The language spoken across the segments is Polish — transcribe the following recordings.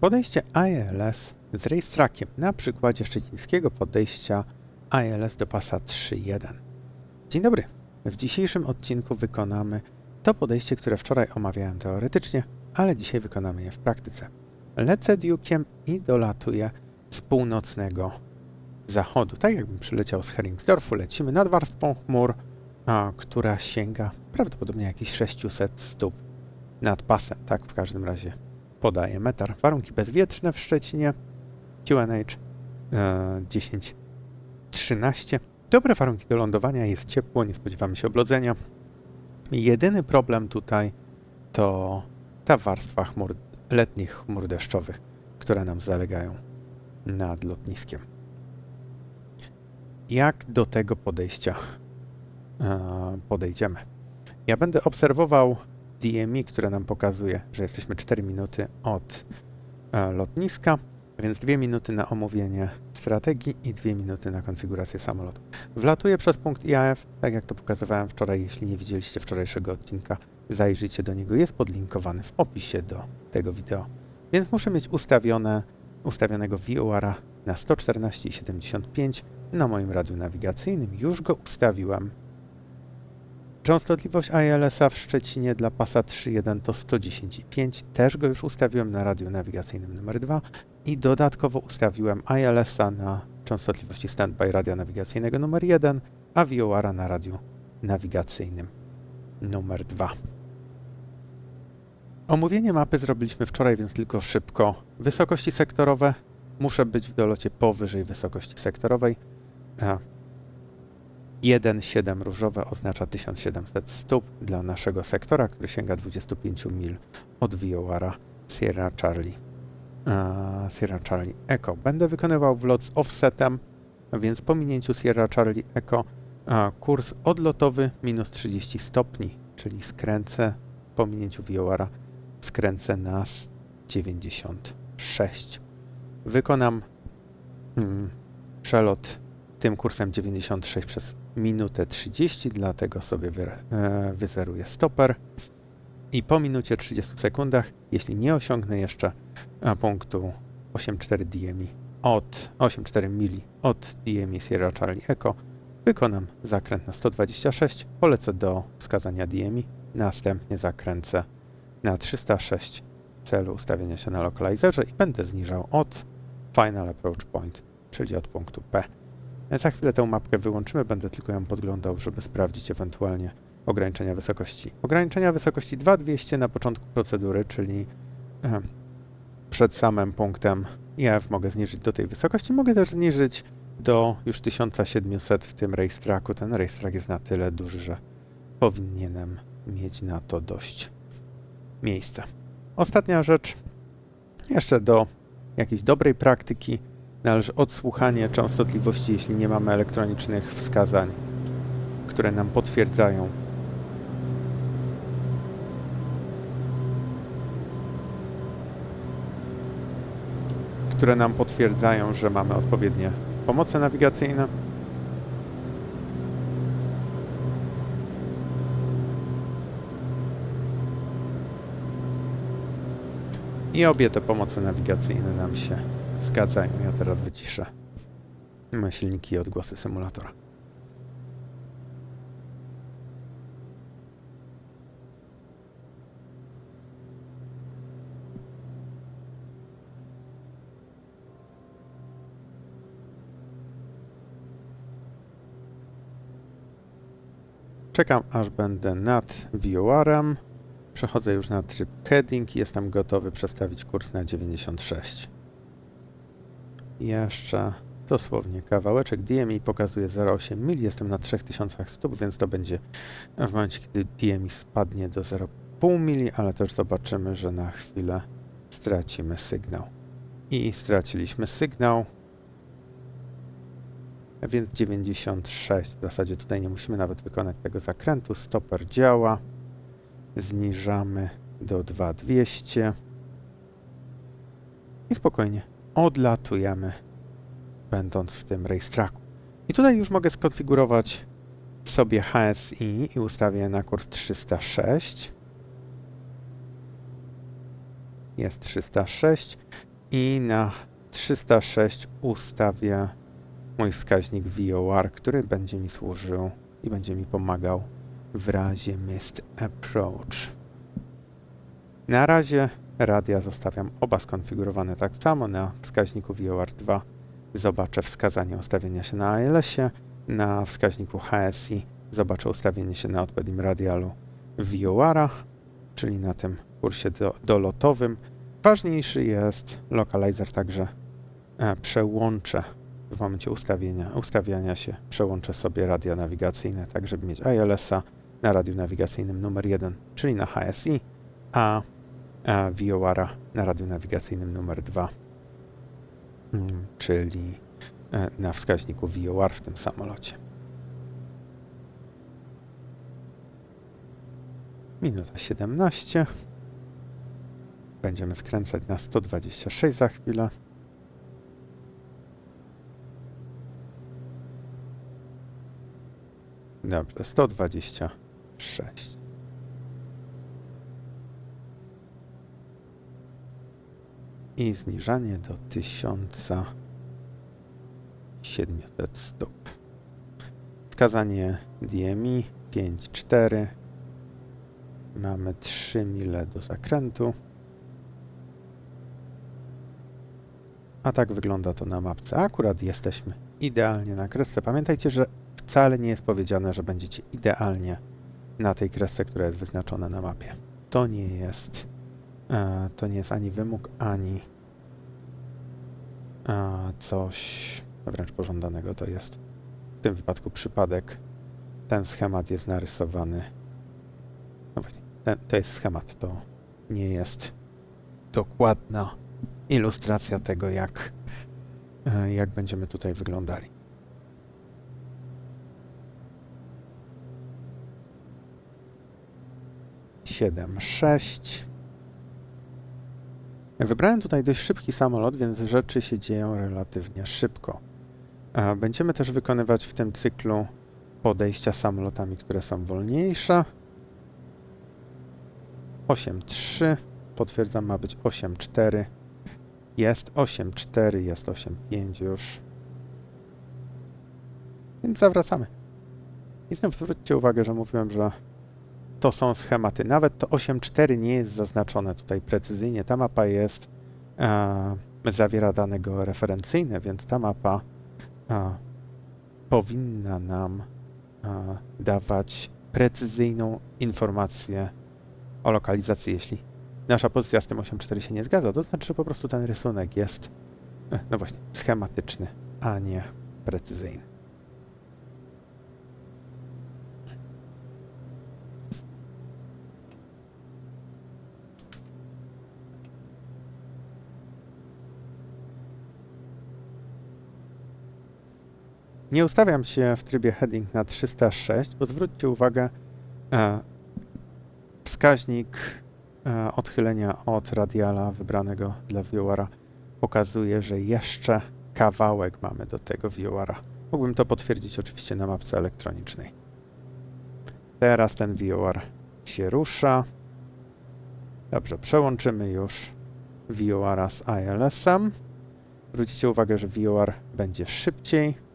Podejście ILS z racetrackiem na przykładzie szczecińskiego podejścia ILS do pasa 3.1. Dzień dobry. W dzisiejszym odcinku wykonamy to podejście, które wczoraj omawiałem teoretycznie, ale dzisiaj wykonamy je w praktyce. Lecę Duke'iem i dolatuję z północnego zachodu. Tak jakbym przyleciał z Heringsdorfu, lecimy nad warstwą chmur, a, która sięga prawdopodobnie jakieś 600 stóp nad pasem. Tak w każdym razie podaje metar. Warunki bezwietrzne w Szczecinie. QNH e, 10 13. Dobre warunki do lądowania, jest ciepło, nie spodziewamy się oblodzenia. Jedyny problem tutaj to ta warstwa chmur, letnich chmur deszczowych, które nam zalegają nad lotniskiem. Jak do tego podejścia e, podejdziemy? Ja będę obserwował DMI, które nam pokazuje, że jesteśmy 4 minuty od e, lotniska, więc 2 minuty na omówienie strategii i 2 minuty na konfigurację samolotu. Wlatuję przez punkt IAF, tak jak to pokazywałem wczoraj. Jeśli nie widzieliście wczorajszego odcinka, zajrzyjcie do niego. Jest podlinkowany w opisie do tego wideo. Więc muszę mieć ustawione, ustawionego VOR-a na 114,75 na moim radiu nawigacyjnym. Już go ustawiłem. Częstotliwość ILS-a w Szczecinie dla pasa 3.1 to 110,5. Też go już ustawiłem na radiu nawigacyjnym numer 2 i dodatkowo ustawiłem ILS-a na częstotliwości standby radia nawigacyjnego numer 1, a VOR-a na radiu nawigacyjnym numer 2. Omówienie mapy zrobiliśmy wczoraj, więc tylko szybko. Wysokości sektorowe. Muszę być w dolocie powyżej wysokości sektorowej. 1,7 różowe oznacza 1700 stóp dla naszego sektora, który sięga 25 mil od VOR-a Sierra Charlie. Sierra Charlie Echo. Będę wykonywał wlot z offsetem, więc po minięciu Sierra Charlie Echo kurs odlotowy minus 30 stopni, czyli skręcę po minięciu VOR-a skręcę na 96. Wykonam mm, przelot tym kursem 96 przez minutę 30, dlatego sobie e, wyzeruję stoper. I po minucie 30 sekundach, jeśli nie osiągnę jeszcze e, punktu 8,4 DMI od 8,4 mili od DMI Sierra Charlie Echo, wykonam zakręt na 126, polecę do wskazania DMI, następnie zakręcę na 306 w celu ustawienia się na lokalizerze i będę zniżał od Final Approach Point, czyli od punktu P. Za chwilę tę mapkę wyłączymy, będę tylko ją podglądał, żeby sprawdzić ewentualnie ograniczenia wysokości. Ograniczenia wysokości 2200 na początku procedury, czyli e, przed samym punktem IF mogę zniżyć do tej wysokości. Mogę też zniżyć do już 1700 w tym racetracku. Ten racetrack jest na tyle duży, że powinienem mieć na to dość miejsca. Ostatnia rzecz, jeszcze do jakiejś dobrej praktyki należy odsłuchanie częstotliwości, jeśli nie mamy elektronicznych wskazań, które nam potwierdzają które nam potwierdzają, że mamy odpowiednie pomoce nawigacyjne. I obie te pomoce nawigacyjne nam się zgadzają. Ja teraz wyciszę silniki i odgłosy symulatora. Czekam aż będę nad VOR-em. Przechodzę już na tryb heading i jestem gotowy przestawić kurs na 96. Jeszcze dosłownie kawałeczek DMI pokazuje 0,8 mil. Jestem na 3000 stóp, więc to będzie w momencie, kiedy DMI spadnie do 0,5 mili, ale też zobaczymy, że na chwilę stracimy sygnał. I straciliśmy sygnał. Więc 96. W zasadzie tutaj nie musimy nawet wykonać tego zakrętu. Stoper działa. Zniżamy do 2200. I spokojnie odlatujemy, będąc w tym racetracku. I tutaj już mogę skonfigurować sobie HSI i ustawię na kurs 306. Jest 306. I na 306 ustawię mój wskaźnik VOR, który będzie mi służył i będzie mi pomagał w razie missed approach. Na razie radia zostawiam oba skonfigurowane tak samo. Na wskaźniku VOR2 zobaczę wskazanie ustawienia się na ALS-ie. Na wskaźniku HSI zobaczę ustawienie się na odpowiednim radialu VOR-a, czyli na tym kursie do, dolotowym. Ważniejszy jest lokalizer, także e, przełączę w momencie ustawienia, ustawiania się, przełączę sobie radia nawigacyjne, tak żeby mieć ILS-a na radiu nawigacyjnym numer 1, czyli na HSI, a VOR-a na radiu nawigacyjnym numer 2, mm, czyli e, na wskaźniku VOR w tym samolocie. Minuta 17. Będziemy skręcać na 126 za chwilę. Dobrze, 126. I zniżanie do 1700 stóp. Wskazanie DMI 5,4. Mamy 3 mile do zakrętu. A tak wygląda to na mapce. Akurat jesteśmy idealnie na kresce. Pamiętajcie, że wcale nie jest powiedziane, że będziecie idealnie na tej kresce, która jest wyznaczona na mapie. To nie jest, e, to nie jest ani wymóg, ani e, coś wręcz pożądanego. To jest w tym wypadku przypadek. Ten schemat jest narysowany. No właśnie, ten, to jest schemat, to nie jest dokładna ilustracja tego, jak, e, jak będziemy tutaj wyglądali. Siedem, sześć. Wybrałem tutaj dość szybki samolot, więc rzeczy się dzieją relatywnie szybko. Będziemy też wykonywać w tym cyklu podejścia samolotami, które są wolniejsze. 8.3. Potwierdzam, ma być 8.4. Jest 8.4, jest 8.5 już. Więc zawracamy. I znów zwróćcie uwagę, że mówiłem, że to są schematy. Nawet to 8.4 nie jest zaznaczone tutaj precyzyjnie. Ta mapa jest, e, zawiera dane georeferencyjne, więc ta mapa e, powinna nam e, dawać precyzyjną informację o lokalizacji, jeśli nasza pozycja z tym 8.4 się nie zgadza, to znaczy, że po prostu ten rysunek jest, e, no właśnie, schematyczny, a nie precyzyjny. Nie ustawiam się w trybie heading na 306, bo zwróćcie uwagę, e, wskaźnik e, odchylenia od radiala wybranego dla VOR-a pokazuje, że jeszcze kawałek mamy do tego VOR-a. Mógłbym to potwierdzić oczywiście na mapce elektronicznej. Teraz ten VOR się rusza. Dobrze, przełączymy już VOR z ILS-em. Zwróćcie uwagę, że VOR będzie szybciej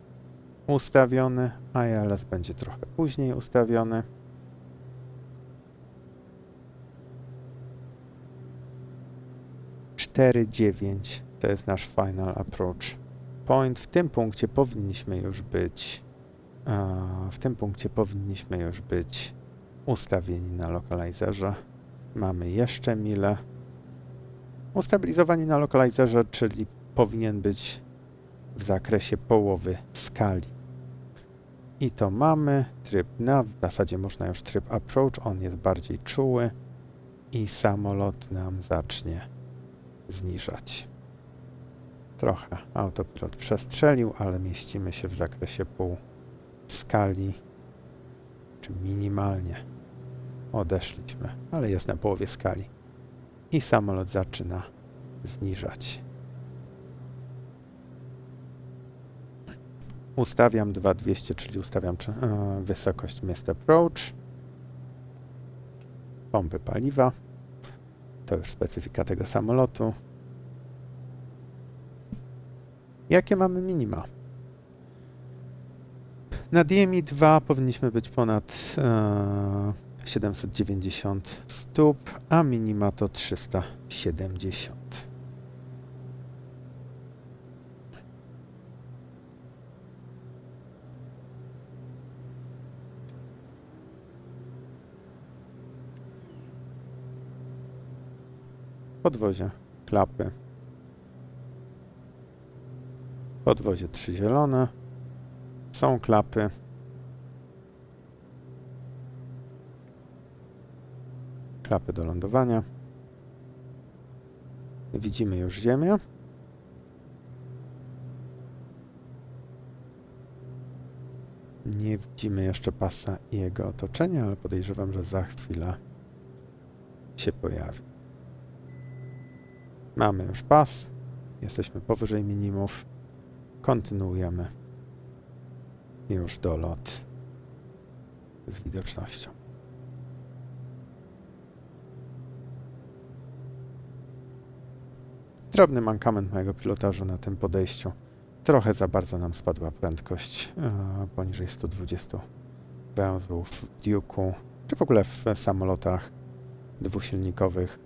ustawiony, ILS będzie trochę później ustawiony. Cztery dziewięć to jest nasz final approach point. W tym punkcie powinniśmy już być w tym punkcie powinniśmy już być ustawieni na lokalizerze. Mamy jeszcze mile. Ustabilizowani na lokalizerze, czyli powinien być w zakresie połowy skali. I to mamy tryb nav, w zasadzie można już tryb approach, on jest bardziej czuły i samolot nam zacznie zniżać. Trochę autopilot przestrzelił, ale mieścimy się w zakresie pół skali, czy minimalnie odeszliśmy, ale jest na połowie skali. I samolot zaczyna zniżać. Ustawiam 2200, czyli ustawiam e, wysokość missed approach. Pompy paliwa. To już specyfika tego samolotu. Jakie mamy minima? Na DMI 2 powinniśmy być ponad e, 790 stóp, a minima to 370. Podwozie, klapy. Podwozie trzy zielone. Są klapy. Klapy do lądowania. Widzimy już ziemię. Nie widzimy jeszcze pasa i jego otoczenia, ale podejrzewam, że za chwilę się pojawi. Mamy już pas. Jesteśmy powyżej minimów. Kontynuujemy już dolot z widocznością. Drobny mankament mojego pilotażu na tym podejściu. Trochę za bardzo nam spadła prędkość e, poniżej 120 węzłów w Duke'u, czy w ogóle w samolotach dwusilnikowych.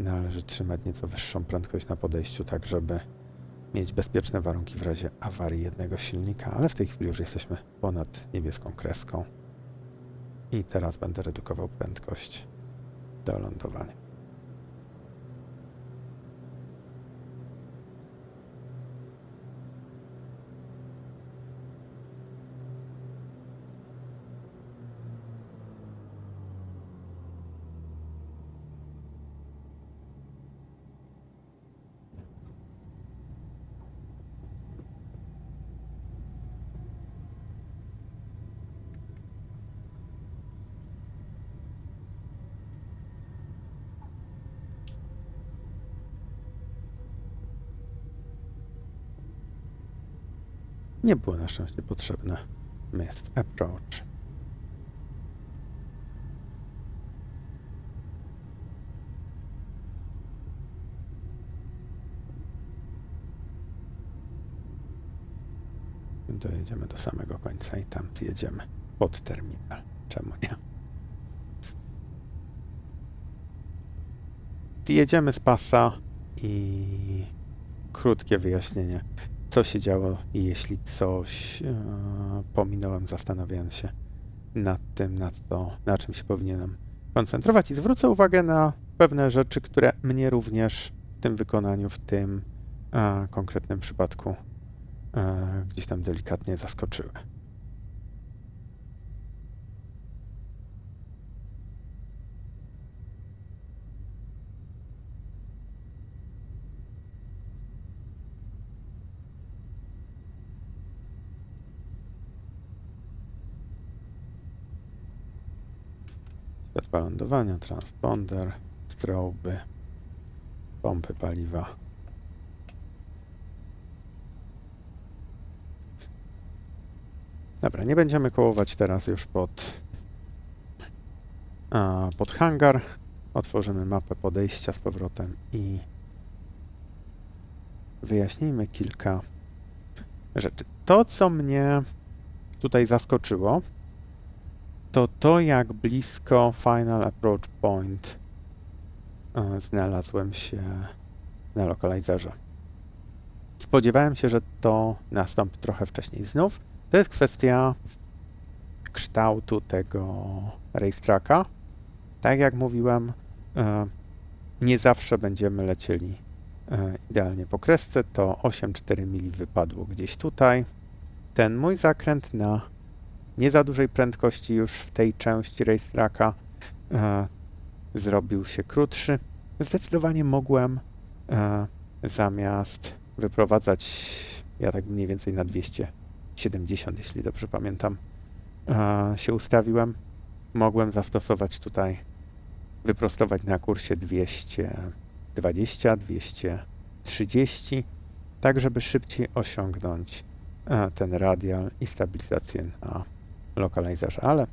Należy trzymać nieco wyższą prędkość na podejściu, tak żeby mieć bezpieczne warunki w razie awarii jednego silnika, ale w tej chwili już jesteśmy ponad niebieską kreską. I teraz będę redukował prędkość do lądowania. Nie było na szczęście potrzebne. Missed approach. Dojedziemy do samego końca i tam jedziemy pod terminal. Czemu nie? Jedziemy z pasa i krótkie wyjaśnienie co się działo i jeśli coś e, pominąłem, zastanawiając się nad tym, nad to, na czym się powinienem koncentrować. I zwrócę uwagę na pewne rzeczy, które mnie również w tym wykonaniu, w tym e, konkretnym przypadku e, gdzieś tam delikatnie zaskoczyły. Światła lądowania, transponder, stroby, pompy paliwa. Dobra, nie będziemy kołować teraz już pod, a, pod hangar. Otworzymy mapę podejścia z powrotem i wyjaśnijmy kilka rzeczy. To, co mnie tutaj zaskoczyło, to to, jak blisko Final Approach Point e, znalazłem się na lokalizerze. Spodziewałem się, że to nastąpi trochę wcześniej. Znów to jest kwestia kształtu tego racetracka. Tak jak mówiłem, e, nie zawsze będziemy lecieli e, idealnie po kresce. To 8,4 mili wypadło gdzieś tutaj. Ten mój zakręt na nie za dużej prędkości już w tej części racetracka e, zrobił się krótszy. Zdecydowanie mogłem e, zamiast wyprowadzać, ja tak mniej więcej na 270, jeśli dobrze pamiętam, e, się ustawiłem. Mogłem zastosować tutaj, wyprostować na kursie 220, 230, tak żeby szybciej osiągnąć e, ten radial i stabilizację na lokalizerze, ale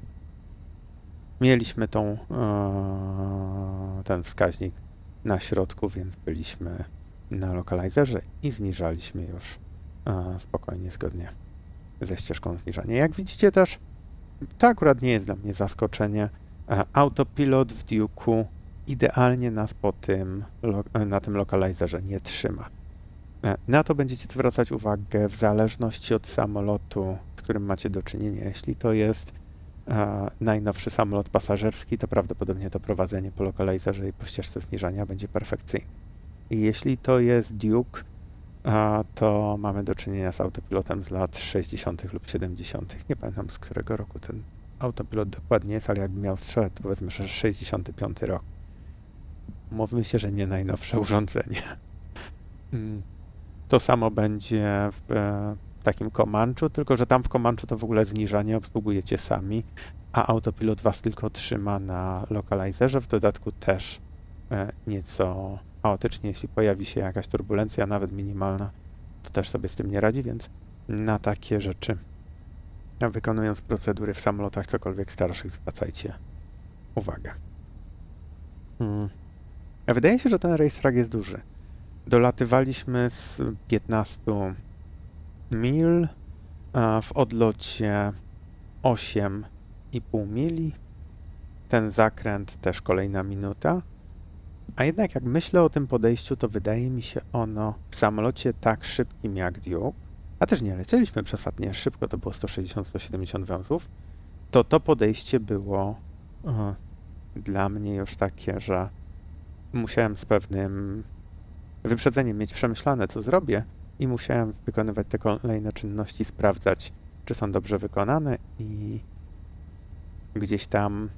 mieliśmy tą, e, ten wskaźnik na środku, więc byliśmy na lokalizerze i zniżaliśmy już e, spokojnie, zgodnie ze ścieżką zniżania. Jak widzicie też, to akurat nie jest dla mnie zaskoczenie. E, Autopilot w Duke'u idealnie nas po tym, na tym lokalizerze nie trzyma. Na to będziecie zwracać uwagę w zależności od samolotu, którym macie do czynienia. Jeśli to jest e, najnowszy samolot pasażerski, to prawdopodobnie to prowadzenie po lokalizerze i po ścieżce zniżania będzie perfekcyjne. I jeśli to jest Duke, a to mamy do czynienia z autopilotem z lat 60. lub 70. Nie pamiętam z którego roku ten autopilot dokładnie jest, ale jakbym miał strzelać, to powiedzmy, że 65 rok. Mówmy się, że nie najnowsze urządzenie. Mm. To samo będzie w e, takim Comanchu, tylko że tam w Comanchu to w ogóle zniżanie obsługujecie sami, a autopilot was tylko trzyma na lokalizerze. W dodatku też e, nieco chaotycznie, jeśli pojawi się jakaś turbulencja, nawet minimalna, to też sobie z tym nie radzi, więc na takie rzeczy, a wykonując procedury w samolotach cokolwiek starszych, zwracajcie uwagę. Mm. A Wydaje się, że ten racetrack jest duży. Dolatywaliśmy z 15 mil, a w odlocie 8,5 mili. Ten zakręt też kolejna minuta. A jednak jak myślę o tym podejściu, to wydaje mi się ono w samolocie tak szybkim jak Duke, a też nie lecieliśmy przesadnie szybko, to było 160-170 węzłów, to to podejście było e, dla mnie już takie, że musiałem z pewnym wyprzedzeniem mieć przemyślane, co zrobię i musiałem wykonywać te kolejne czynności, sprawdzać, czy są dobrze wykonane i gdzieś tam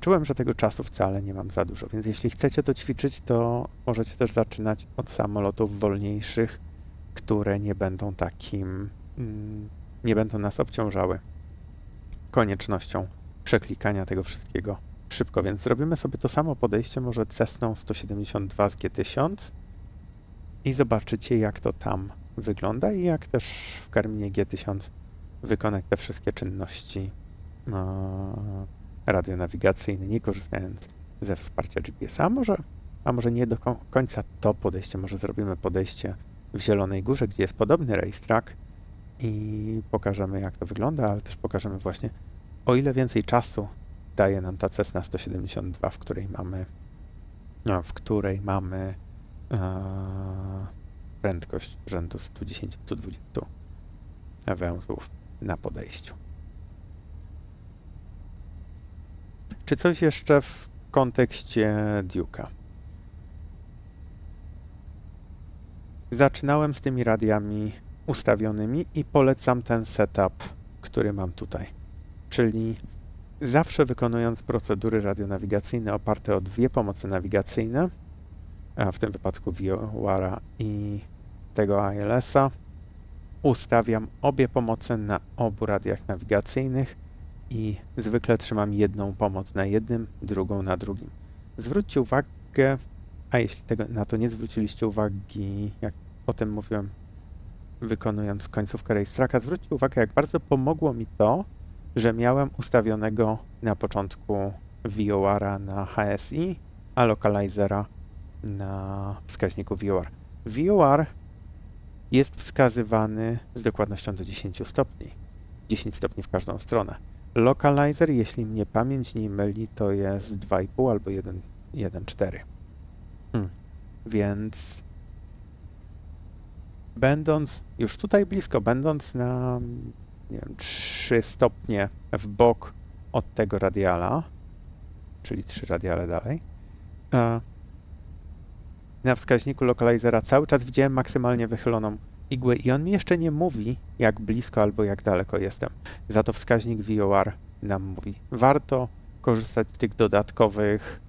czułem, że tego czasu wcale nie mam za dużo, więc jeśli chcecie to ćwiczyć, to możecie też zaczynać od samolotów wolniejszych, które nie będą takim, mm, nie będą nas obciążały koniecznością przeklikania tego wszystkiego szybko, więc zrobimy sobie to samo podejście, może Cessną 172 z G1000 i zobaczycie, jak to tam wygląda i jak też w Karminie G1000 wykonać te wszystkie czynności e, radionawigacyjny, nie korzystając ze wsparcia GPS-a. A może, a może nie do ko- końca to podejście, może zrobimy podejście w Zielonej Górze, gdzie jest podobny racetrack i pokażemy jak to wygląda, ale też pokażemy właśnie o ile więcej czasu daje nam ta Cessna 172, w której mamy no, w której mamy e, prędkość rzędu 110-120 węzłów na podejściu. Czy coś jeszcze w kontekście Duke'a? Zaczynałem z tymi radiami ustawionymi i polecam ten setup, który mam tutaj. Czyli zawsze wykonując procedury radionawigacyjne oparte o dwie pomocy nawigacyjne, w tym wypadku VOR-a i tego ILS-a, ustawiam obie pomoce na obu radiach nawigacyjnych i zwykle trzymam jedną pomoc na jednym, drugą na drugim. Zwróćcie uwagę, a jeśli tego, na to nie zwróciliście uwagi, jak o tym mówiłem, wykonując końcówkę racetracka, zwróćcie uwagę, jak bardzo pomogło mi to, że miałem ustawionego na początku VOR-a na HSI, a localizera na wskaźniku VOR. VOR jest wskazywany z dokładnością do 10 stopni. 10 stopni w każdą stronę. Localizer, jeśli mnie pamięć nie myli, to jest 2,5 albo 1,4. Hmm. Więc będąc już tutaj blisko, będąc na nie wiem, 3 stopnie w bok od tego radiala, czyli 3 radiale dalej, na wskaźniku lokalizera cały czas widziałem maksymalnie wychyloną igłę i on mi jeszcze nie mówi, jak blisko albo jak daleko jestem. Za to wskaźnik VOR nam mówi. Warto korzystać z tych dodatkowych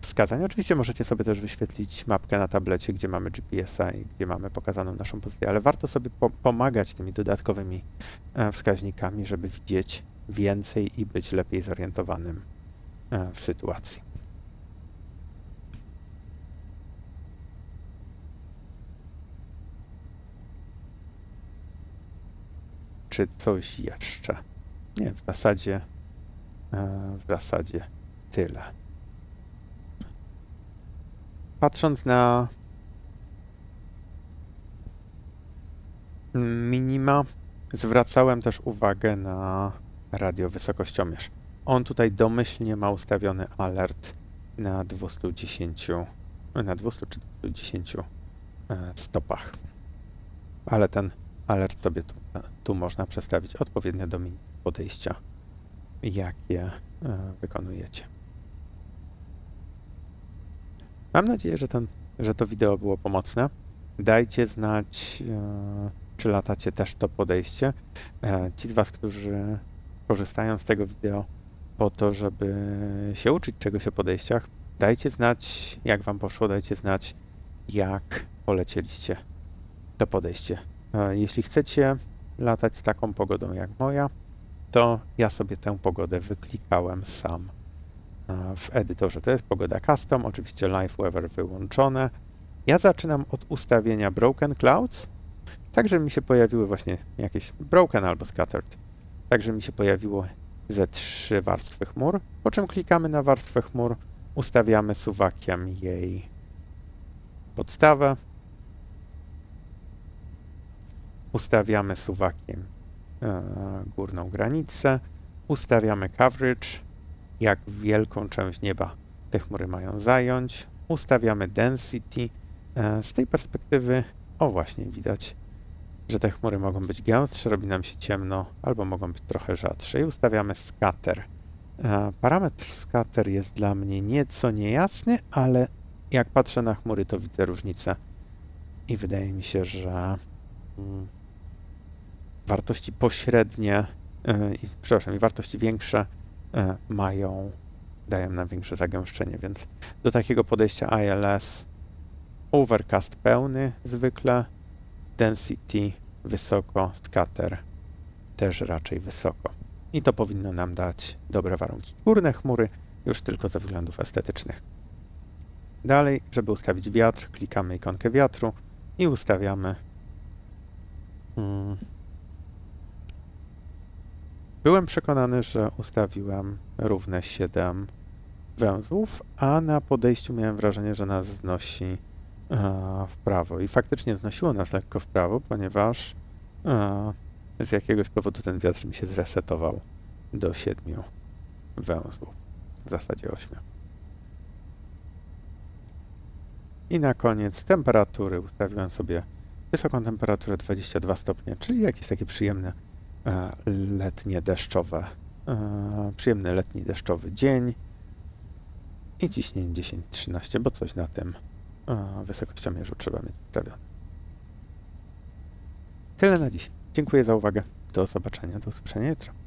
wskazań. Oczywiście możecie sobie też wyświetlić mapkę na tablecie, gdzie mamy GPS-a i gdzie mamy pokazaną naszą pozycję, ale warto sobie po pomagać tymi dodatkowymi e, wskaźnikami, żeby widzieć więcej i być lepiej zorientowanym e, w sytuacji. Czy coś jeszcze? Nie, w zasadzie e, w zasadzie tyle. Patrząc na minima zwracałem też uwagę na radio wysokościomierz. On tutaj domyślnie ma ustawiony alert na 210, na 200 czy 210 e, stopach. Ale ten alert sobie tu, tu można przestawić odpowiednio do podejścia, jakie e, wykonujecie. Mam nadzieję, że, ten, że to wideo było pomocne. Dajcie znać, e, czy latacie też to podejście. E, Ci z Was, którzy korzystają z tego wideo po to, żeby się uczyć czegoś o podejściach, dajcie znać, jak Wam poszło, dajcie znać, jak polecieliście to podejście. Jeśli chcecie latać z taką pogodą jak moja, to ja sobie tę pogodę wyklikałem sam e, w edytorze. To jest pogoda custom, oczywiście live weather wyłączone. Ja zaczynam od ustawienia broken clouds, tak żeby mi się pojawiły właśnie jakieś broken albo scattered. Tak żeby mi się pojawiło ze trzy warstwy chmur, po czym klikamy na warstwę chmur, ustawiamy suwakiem jej podstawę, ustawiamy suwakiem e, górną granicę, ustawiamy coverage, jak wielką część nieba te chmury mają zająć, ustawiamy density. E, z tej perspektywy, o właśnie, widać, że te chmury mogą być gęstsze, robi nam się ciemno, albo mogą być trochę rzadsze. I ustawiamy scatter. E, parametr scatter jest dla mnie nieco niejasny, ale jak patrzę na chmury, to widzę różnicę. I wydaje mi się, że mm, wartości pośrednie, e, i, przepraszam, i wartości większe e, mają, dają nam większe zagęszczenie, więc do takiego podejścia ILS overcast pełny zwykle, density wysoko, scatter też raczej wysoko. I to powinno nam dać dobre warunki. Górne chmury już tylko ze względów estetycznych. Dalej, żeby ustawić wiatr, klikamy ikonkę wiatru i ustawiamy. Mm. Byłem przekonany, że ustawiłem równe 7 węzłów, a na podejściu miałem wrażenie, że nas znosi e, w prawo. I faktycznie znosiło nas lekko w prawo, ponieważ e, z jakiegoś powodu ten wiatr mi się zresetował do 7 węzłów. W zasadzie 8. I na koniec temperatury ustawiłem sobie wysoką temperaturę 22 stopnie, czyli jakieś takie przyjemne letnie deszczowe, e, przyjemny letni deszczowy dzień i ciśnienie 10-13, bo coś na tym e, wysokościomierzu trzeba mieć ustawione. Tyle na dziś. Dziękuję za uwagę. Do zobaczenia, do usłyszenia jutro.